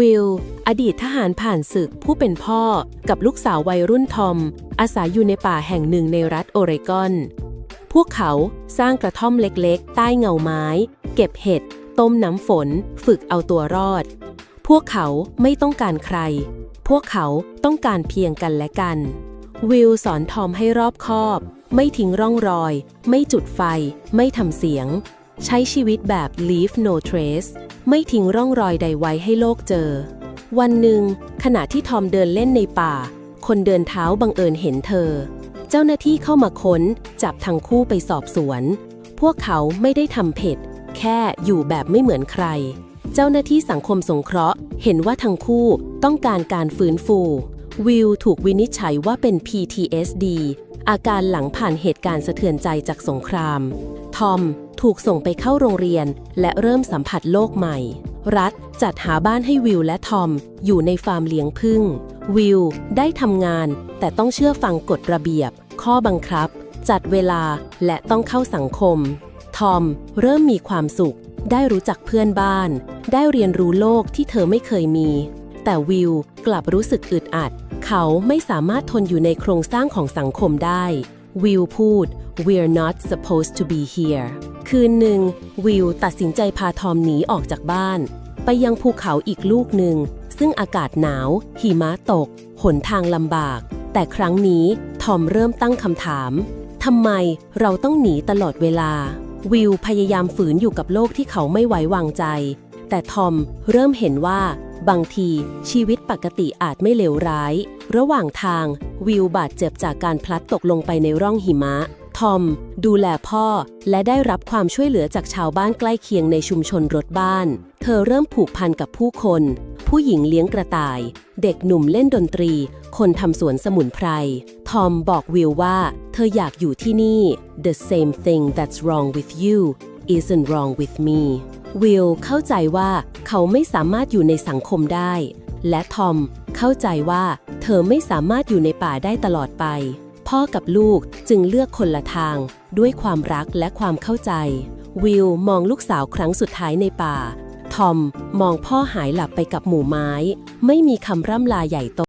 วิล อดีตทหารผ่านศึกผู้เป็นพ่อกับลูกสาววัยรุ่นทอม อาศัยอยู่ในป่าแห่งหนึ่งในรัฐโอเรกอน พวกเขาสร้างกระท่อมเล็กๆ ใต้เงาไม้ เก็บเห็ด ต้มน้ำฝน ฝึกเอาตัวรอด พวกเขาไม่ต้องการใคร พวกเขาต้องการเพียงกันและกัน วิลสอนทอมให้รอบคอบ ไม่ทิ้งร่องรอย ไม่จุดไฟ ไม่ทำเสียง ใช้ชีวิตแบบ leave no trace ไม่ทิ้งร่องรอยใดไว้ให้โลกเจอ วันหนึ่ง ขณะที่ทอมเดินเล่นในป่า คนเดินเท้าบังเอิญเห็นเธอ เจ้าหน้าที่เข้ามาค้น จับทั้งคู่ไปสอบสวน พวกเขาไม่ได้ทำผิดแค่อยู่แบบไม่เหมือนใคร เจ้าหน้าที่สังคมสงเคราะห์ เห็นว่าทั้งคู่ต้องการการฟื้นฟู วิลถูกวินิจฉัยว่าเป็น PTSD อาการหลังผ่านเหตุการณ์สะเทือนใจจากสงคราม ทอมถูกส่งไปเข้าโรงเรียน และเริ่มสัมผัสโลกใหม่ รัฐจัดหาบ้านให้วิลและทอม อยู่ในฟาร์มเลี้ยงผึ้งวิลได้ทำงาน แต่ต้องเชื่อฟังกฎระเบียบ ข้อบังคับ จัดเวลาและต้องเข้าสังคม ทอมเริ่มมีความสุข ได้รู้จักเพื่อนบ้าน ได้เรียนรู้โลกที่เธอไม่เคยมี แต่วิลกลับรู้สึกอึดอัด เขาไม่สามารถทนอยู่ในโครงสร้างของสังคมได้วิลพูด we're not supposed to be here คืนหนึ่งวิลตัดสินใจพาทอมหนีออกจากบ้าน ไปยังภูเขาอีกลูกหนึ่ง ซึ่งอากาศหนาว หิมะตก หนทางลำบาก แต่ครั้งนี้ทอมเริ่มตั้งคำถามทำไมเราต้องหนีตลอดเวลา วิลพยายามฝืนอยู่กับโลกที่เขาไม่ไว้วางใจ แต่ทอมเริ่มเห็นว่า บางทีชีวิตปกติอาจไม่เลวร้าย ระหว่างทางวิลบาดเจ็บจากการพลัดตกลงไปในร่องหิมะ ทอม ดูแลพ่อ และได้รับความช่วยเหลือจากชาวบ้านใกล้เคียงในชุมชนรถบ้าน เธอเริ่มผูกพันกับผู้คน ผู้หญิงเลี้ยงกระต่าย เด็กหนุ่มเล่นดนตรี คนทำสวนสมุนไพร ทอมบอกวิลว่า เธออยากอยู่ที่นี่ The same thing that's wrong with you isn't wrong with me วิลเข้าใจว่าเขาไม่สามารถอยู่ในสังคมได้ และทอมเข้าใจว่าเธอไม่สามารถอยู่ในป่าได้ตลอดไป พ่อกับลูกจึงเลือกคนละทาง ด้วยความรักและความเข้าใจ วิลมองลูกสาวครั้งสุดท้ายในป่า ทอมมองพ่อหายหลับไปกับหมู่ไม้ ไม่มีคำร่ำลาใหญ่โต